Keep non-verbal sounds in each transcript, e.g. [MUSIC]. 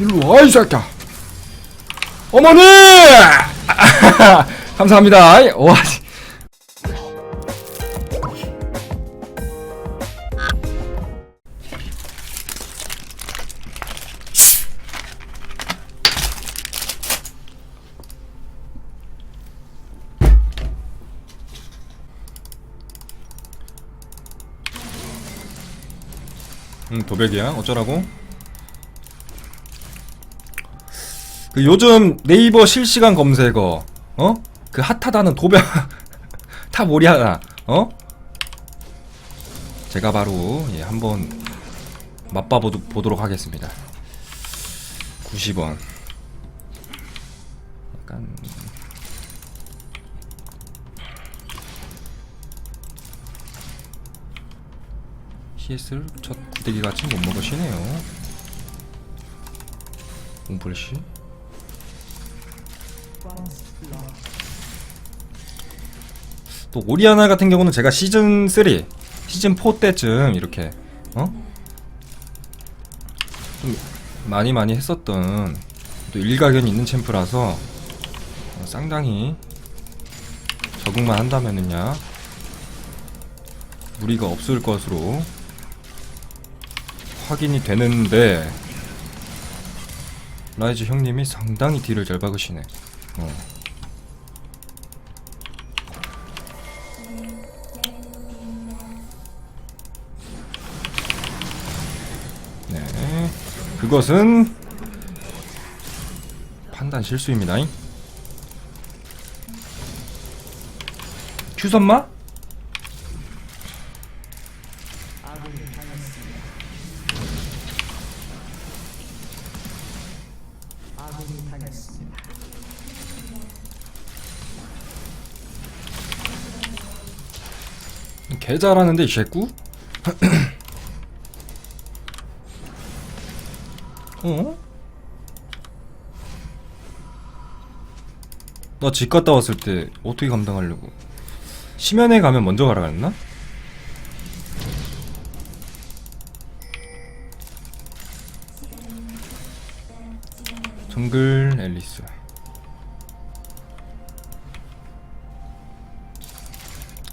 일로 와, 이 새끼야. 어머니! [LAUGHS] 감사합니다. 와, 씨. 응, 도백이야. 어쩌라고? 그 요즘 네이버 실시간 검색어, 어? 그 핫하다는 도벽, [LAUGHS] 탑 오리아나, 어? 제가 바로, 예, 한번 맛봐 보도록 하겠습니다. 90원. 약간. CS를 첫 구대기 같이 못 먹으시네요. 웅플씨. 또 오리아나 같은 경우는 제가 시즌 3, 시즌 4 때쯤 이렇게 어? 좀 많이 많이 했었던 또 일가견 있는 챔프라서 어, 상당히 적응만 한다면은야 무리가 없을 것으로 확인이 되는데 라이즈 형님이 상당히 딜을 잘 박으시네. 어. 네, 그것은 판단 실수입니다. 큐선마? 개 잘하는데 이 새끼? [CLEARS THROAT] 어? 나 집 갔다 왔을 때 어떻게 감당하려고? 심연에 가면 먼저 가라 그랬나? 정글 앨리스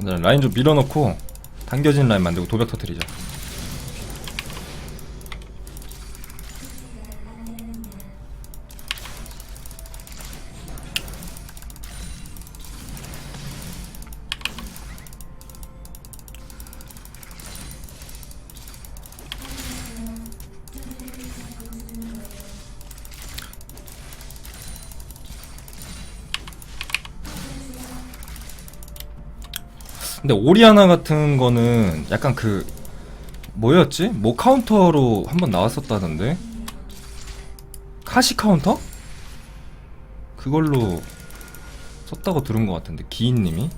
네, 라인 좀 밀어넣고 당겨진 라인 만들고 도벽 터트리자 근데 오리아나 같은 거는 약간 그 뭐였지? 뭐 카운터로 한번 나왔었다던데? 카시 카운터? 그걸로 썼다고 들은 것 같은데 기인님이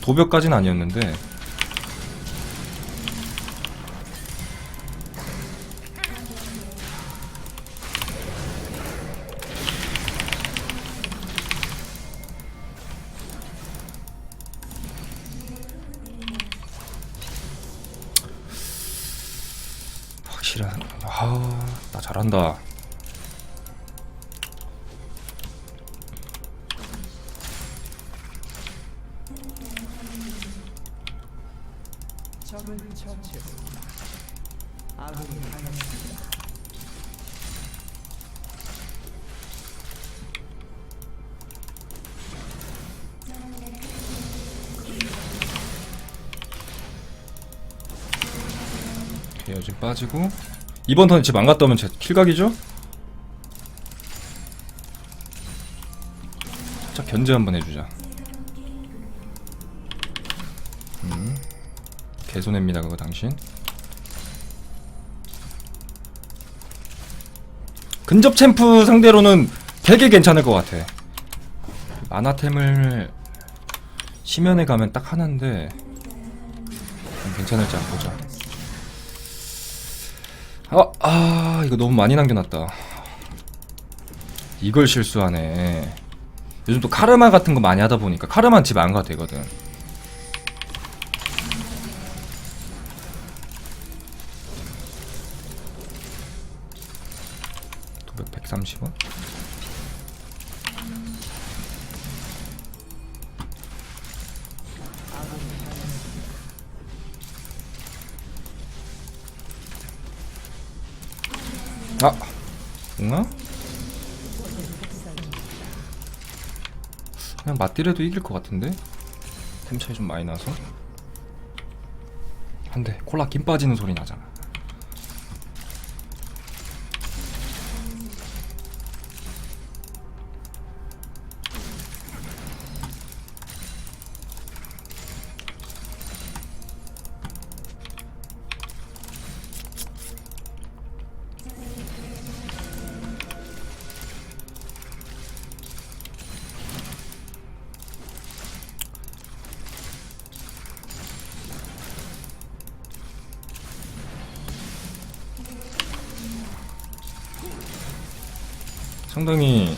도벽까지는 아니었는데 적을 처치했습니다. 아군이 당했습니다. 여진 빠지고 이번 턴에 집 안 갔다 오면 제 킬각이죠? 살짝 견제 한번 해주자 음 개손해입니다 그거 당신 근접 챔프 상대로는 되게 괜찮을 것 같아 마나템을 심연에 가면 딱 하나인데 좀 괜찮을지 한번 보자 아, 아, 이거 너무 많이 남겨놨다. 이걸 실수하네. 요즘 또 카르마 같은 거 많이 하다 보니까 카르마 는 집 안 가도 되거든. 그냥 맞디래도 이길 것 같은데? 템 차이 좀 많이 나서? 안 돼. 콜라 김 빠지는 소리 나잖아 상당히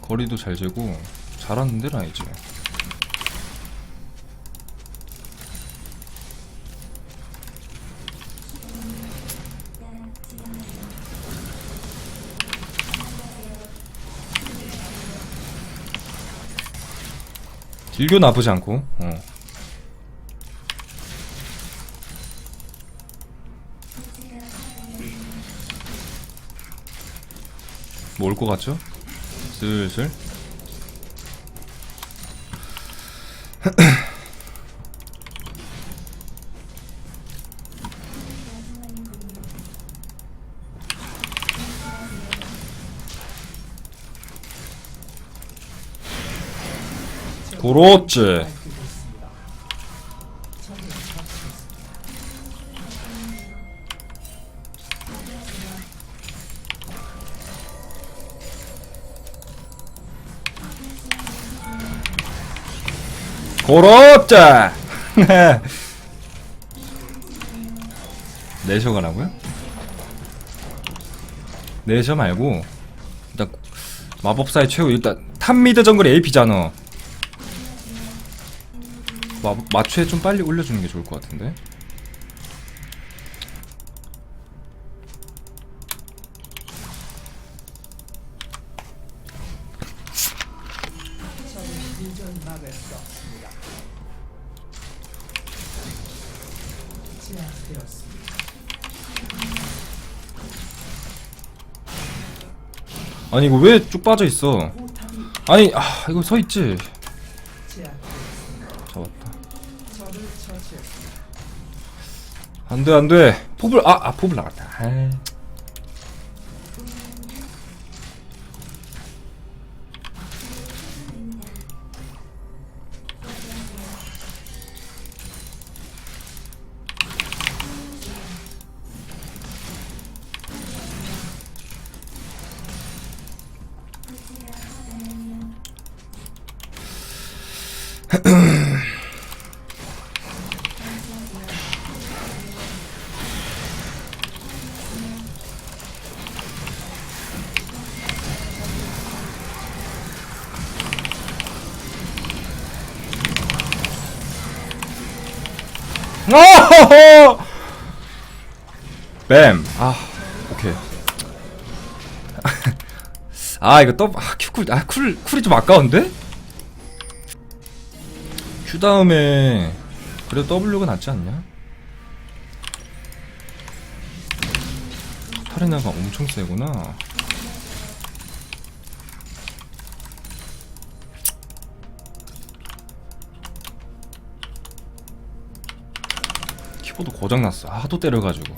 거리도 잘 재고 잘하는 데는 아니지 딜교 나쁘지 않고 어. 뭐 올 것 같죠? 슬슬 [COUGHS] 그렇지 그렇지 [LAUGHS] 내셔 가라고요? 내셔 말고 일단 마법사의 최후 일단 탑미드 정글이 AP잖아. 마, 마추에 좀 빨리 올려주는 게 좋을 것 같은데 제압되었습니다. 아니 이거 왜 쭉 빠져 있어 아니 아 이거 서 있지. 잡았다. 안돼 안돼 포블 아, 아 포블 나갔다 아이. [LAUGHS] 뱀. 아, 오케이. [LAUGHS] 아, 이거 또, 아, 큐 쿨, 아, 쿨, 쿨이 좀 아까운데? 큐 다음에, 그래도 W가 낫지 않냐? 타리나가 엄청 세구나. 키보드 고장났어. 하도 때려가지고.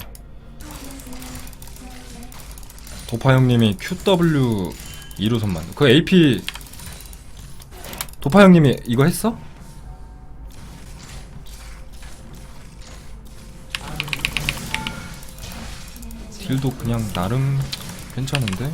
도파 형님이 QW 2루선만. 그 AP 도파 형님이 이거 했어? 딜도 그냥 나름 괜찮은데?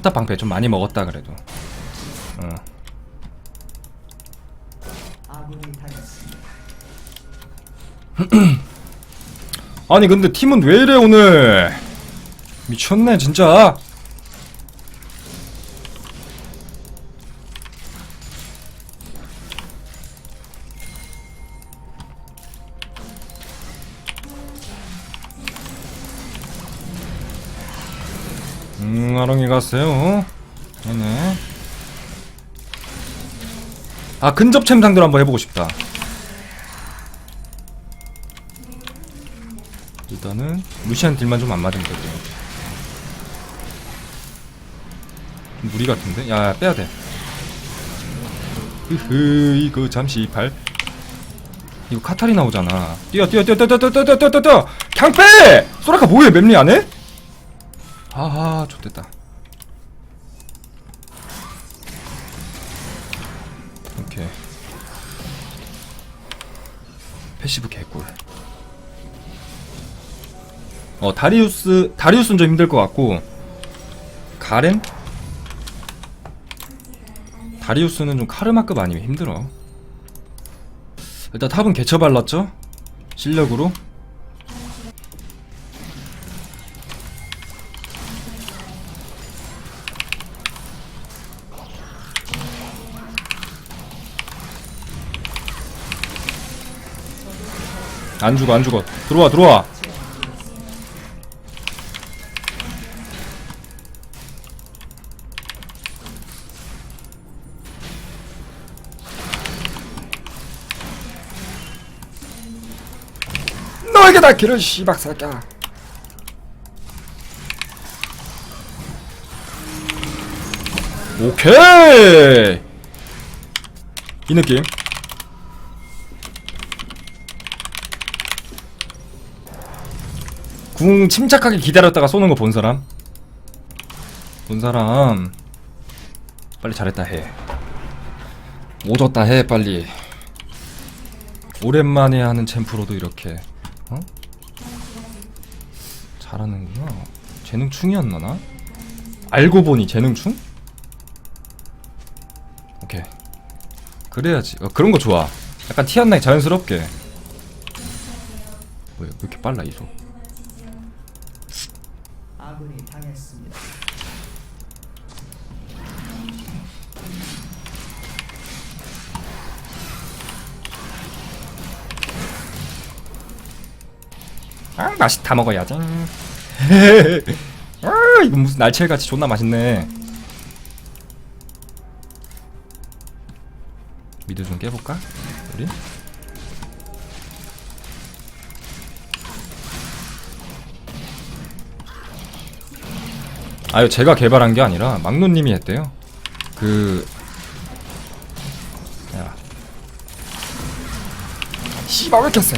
포탑 방패 좀 많이 먹었다 그래도. 어. [CLEARS THROAT] 아니 근데 팀은 왜 이래 오늘 미쳤네 진짜 갔어요. 네네. 아 근접챔 상대로 한번 해보고 싶다. 일단은 루시안 딜만 좀 안 맞으면 되고요 좀 무리 같은데? 야 빼야 돼. 흐흐 이거 잠시 발. 이거 카타리 나오잖아. 뛰어 뛰어 뛰어 뛰어 뛰어 뛰어 뛰어 뛰어 뛰어 뛰어. 빼! 소라카 뭐해? 맵리 안 해? 아하 좋됐다 패시브 개꿀. 어 다리우스 다리우스는 좀 힘들 것 같고. 가렌 다리우스는 좀 카르마급 아니면 힘들어. 일단 탑은 개처 발랐죠? 실력으로 안 죽어 안 죽어. 들어와 들어와. 너에게 다 길을 씨박사까 오케이. 이 느낌 궁 침착하게 기다렸다가 쏘는 거 본 사람? 본 사람. 빨리 잘했다 해. 오졌다 해 빨리. 오랜만에 하는 챔프로도 이렇게 어? 잘하는구나. 재능충이었나 나? 알고 보니 재능충? 오케이. 그래야지. 어, 그런 거 좋아. 약간 티 안 나게 자연스럽게. 뭐야 왜 이렇게 빨라 이소 아군이 당했습니다. 아 맛이 다 먹어야지 아 이거 무슨 날치알같이 존나 맛있네 미드 좀 깨볼까? 우리? 아유 제가 개발한 게 아니라 막노님이 했대요. 그... 야. 씨발 왜 세?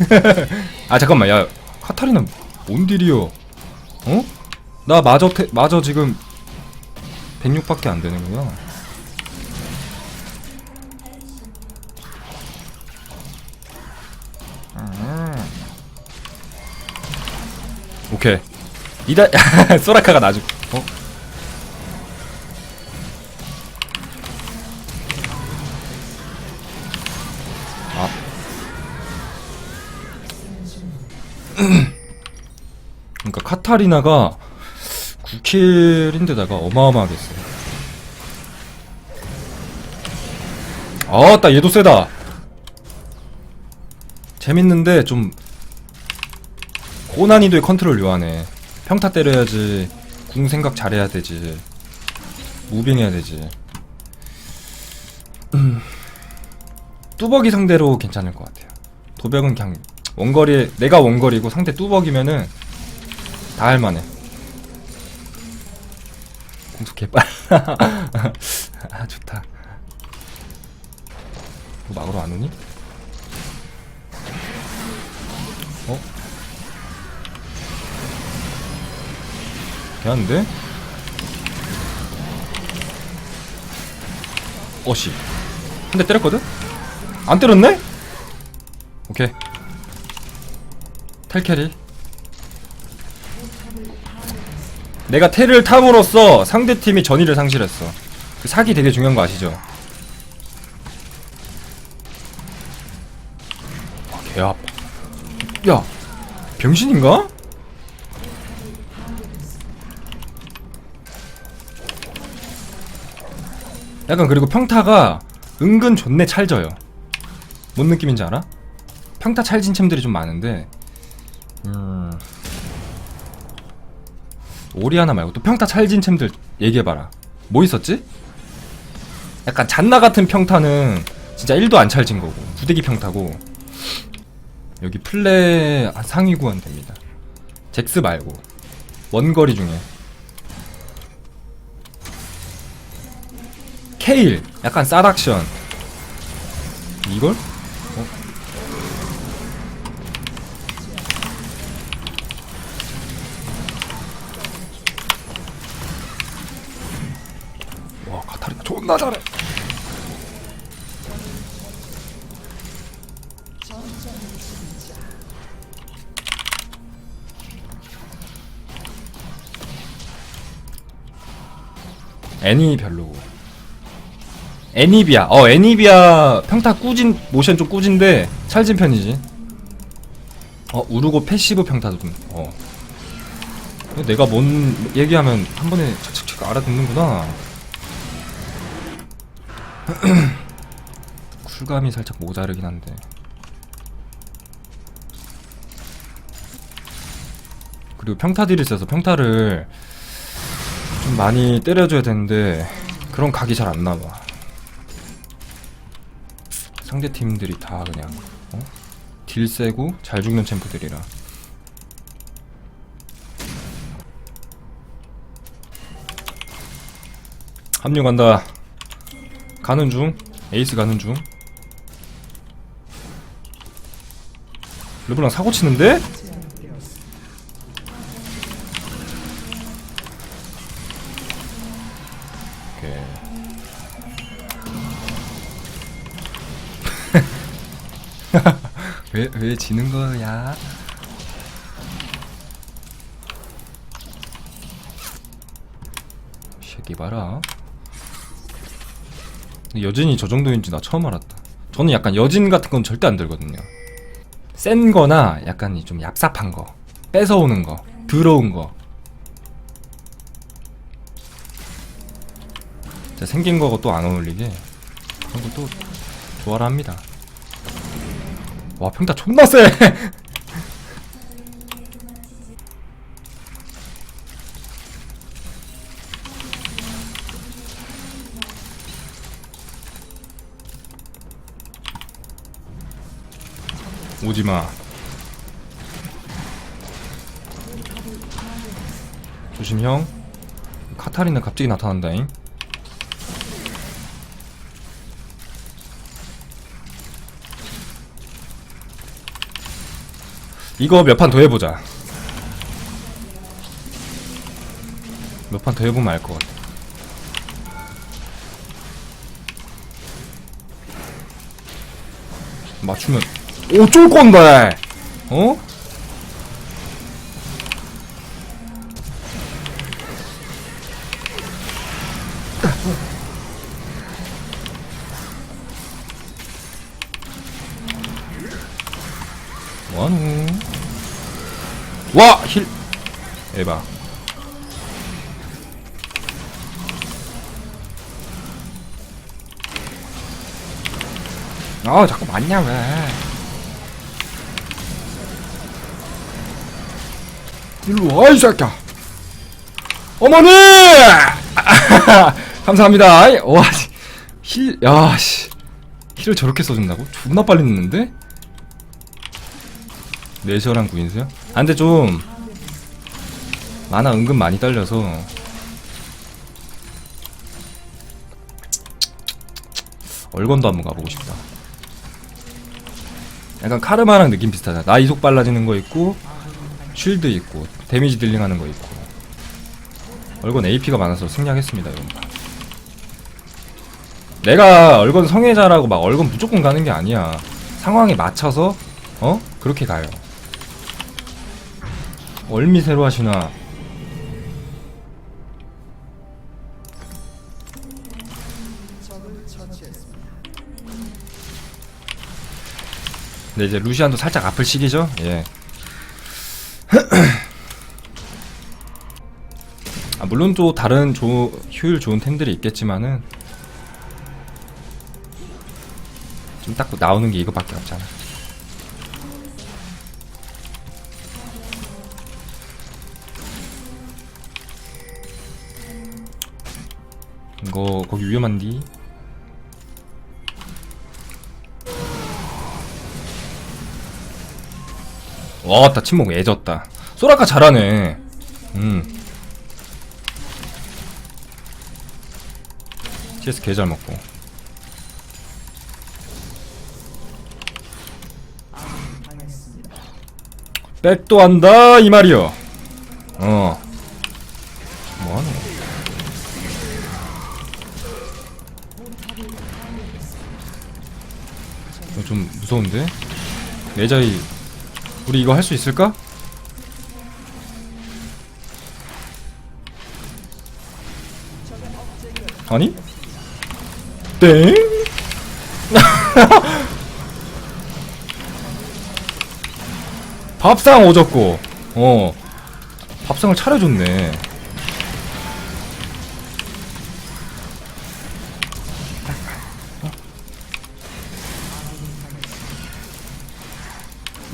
[LAUGHS] 아 잠깐만 야 카타리나 뭔 딜이여 어? 나 마저 태, 마저 지금 106밖에 안 되는구나 오케이 이다 [LAUGHS] 소라카가 나중 어? 아 [CLEARS THROAT] 그러니까 카타리나가 9킬인데다가 어마어마하게 세. 아따 얘도 세다. 재밌는데 좀 고난이도의 컨트롤 요하네. 평타 때려야지. 궁 생각 잘해야 되지. 무빙 해야 되지. 음. 뚜벅이 상대로 괜찮을 것 같아요. 도벽은 그냥 원거리에 내가 원거리고 상대 뚜벅이면은 다 할만해. 공속 개빨. [LAUGHS] 아 좋다. 뭐 막으러 안 오니? 어? 괜찮은데? 어씨 한 대 때렸거든? 안 때렸네? 오케이 탈캐리 내가 테를 탐으로써 상대팀이 전의를 상실했어 그 사기 되게 중요한 거 아시죠? 아, 개 아파 야 병신인가? 약간 그리고 평타가 은근 존내 찰져요 뭔 느낌인지 알아? 평타 찰진 챔들이 좀 많은데 음... 오리아나 말고 또 평타 찰진 챔들 얘기해봐라 뭐 있었지? 약간 잔나 같은 평타는 진짜 1도 안 찰진 거고 부대기 평타고 여기 플레 한 상위 구원 됩니다. 잭스 말고. 원거리 중에. 케일. 약간 쌀악션. 이걸? 어? 와 카타리나 존나 잘해 애니 별로고 애니비아. 어 애니비아 평타 꾸진 모션 좀 꾸진데 찰진 편이지. 어 우르고 패시브 평타도 좀 어. 내가 뭔 얘기하면 한 번에 착착착 알아듣는구나. [CLEARS THROAT] 쿨감이 살짝 모자르긴 한데. 그리고 평타들이 있어서 평타를 좀 많이 때려줘야 되는데 그런 각이 잘 안 나와. 상대 팀들이 다 그냥 어? 딜 세고 잘 죽는 챔프들이라. 합류 간다. 가는 중. 에이스 가는 중. 르블랑 사고 치는데? [LAUGHS] 왜, 왜 지는 거야? 새끼 봐라. 여진이 저 정도인지 나 처음 알았다. 저는 약간 여진 같은 건 절대 안 들거든요. 센 거나 약간 이좀 얍삽한 거. 뺏어오는 거. 더러운 거. 생긴 거가 또 안 어울리게. 그런 거또 좋아라 합니다. 와 평타 존나 세. [LAUGHS] 오지마. 조심 형. 카타리나 갑자기 나타난다잉 이거 몇 판 더 해보자. 몇 판 더 해보면 알 것 같아. 맞추면 어쩔 건데? 어? 와! 힐! 에바. 아, 자꾸 맞냐, 왜. 일로 와, 이 새끼야. 어머니! [LAUGHS] 감사합니다. 와, 씨. 힐, 야, 씨. 힐을 저렇게 써준다고? 존나 빨리 넣는데? 내셔랑 구인수요? 아 근데 좀 만화 은근 많이 딸려서. 얼건도 한번 가보고 싶다. 약간 카르마랑 느낌 비슷하다. 나 이속 빨라지는 거 있고 쉴드 있고 데미지 딜링하는 거 있고. 얼건 AP가 많아서 승리하겠습니다 거 내가 얼건 성애자라고 막 얼건 무조건 가는 게 아니야. 상황에 맞춰서 어? 그렇게 가요 얼미새로 하시나? 근데 이제 루시안도 살짝 아플 시기죠? 예. [CLEARS THROAT] 아, 물론 또 다른 조, 효율 좋은 템들이 있겠지만은 좀딱 나오는 게 이거밖에 없잖아. 이거 거기 위험한디? 와나 침묵 애졌다. 소라카 잘하네. 음. CS 개잘 먹고. 백도 한다 이 말이요. 어. 무서운데? 내자이 우리 이거 할 수 있을까? 아니? 땡? [LAUGHS] 밥상 오졌고 어 밥상을 차려줬네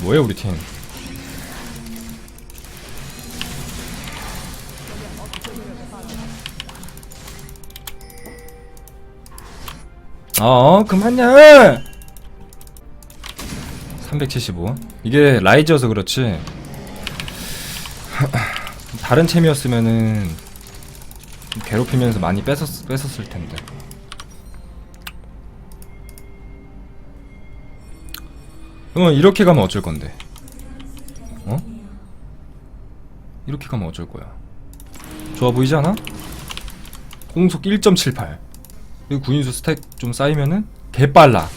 뭐야 우리 팀? 어 그만야 375 이게 라이즈여서 그렇지. [LAUGHS] 다른 좀 괴롭히면서 많이 뺏었, 뺏었을 텐데 그러면 이렇게 가면 어쩔 건데 어? 이렇게 가면 어쩔 거야 좋아 보이지 않아? 공속 1.78 그리고 구인수 스택 좀 쌓이면은 개빨라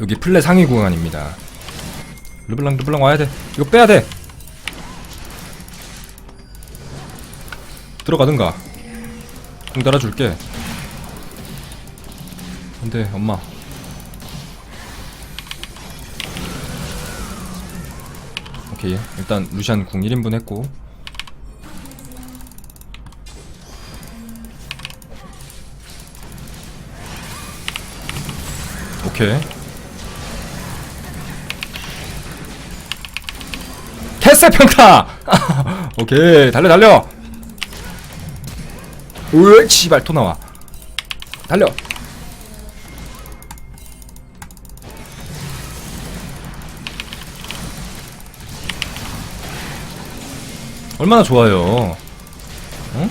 여기 플레 상위 구간입니다. 르블랑 르블랑 와야 돼. 이거 빼야 돼. 들어가든가. 공 달아줄게. 안돼 엄마. 오케이. 일단 루시안 궁 1인분 했고. 오케이. 캐슬 평타! [LAUGHS] 오케이. 달려 달려! 으 씨발 토 나와. 달려 얼마나 좋아요. 어?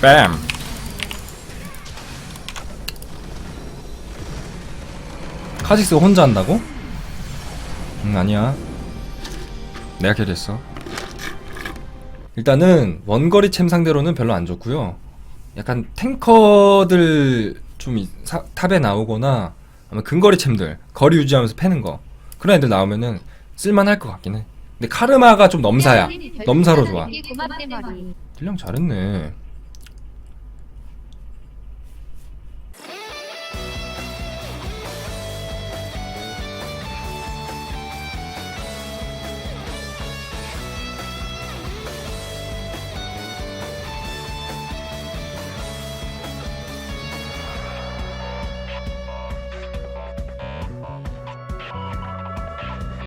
뺨. 카직스 혼자 한다고? 응 아니야. 내가 캐리했어. 일단은 원거리 챔 상대로는 별로 안 좋고요. 약간 탱커들 좀 이- 사- 탑에 나오거나 아마 근거리 챔들 거리 유지하면서 패는 거. 그런 애들 나오면은 쓸만할 것 같긴 해. 근데 카르마가 좀 넘사야. 넘사로 좋아. 고맙대 머리. 딜량 잘했네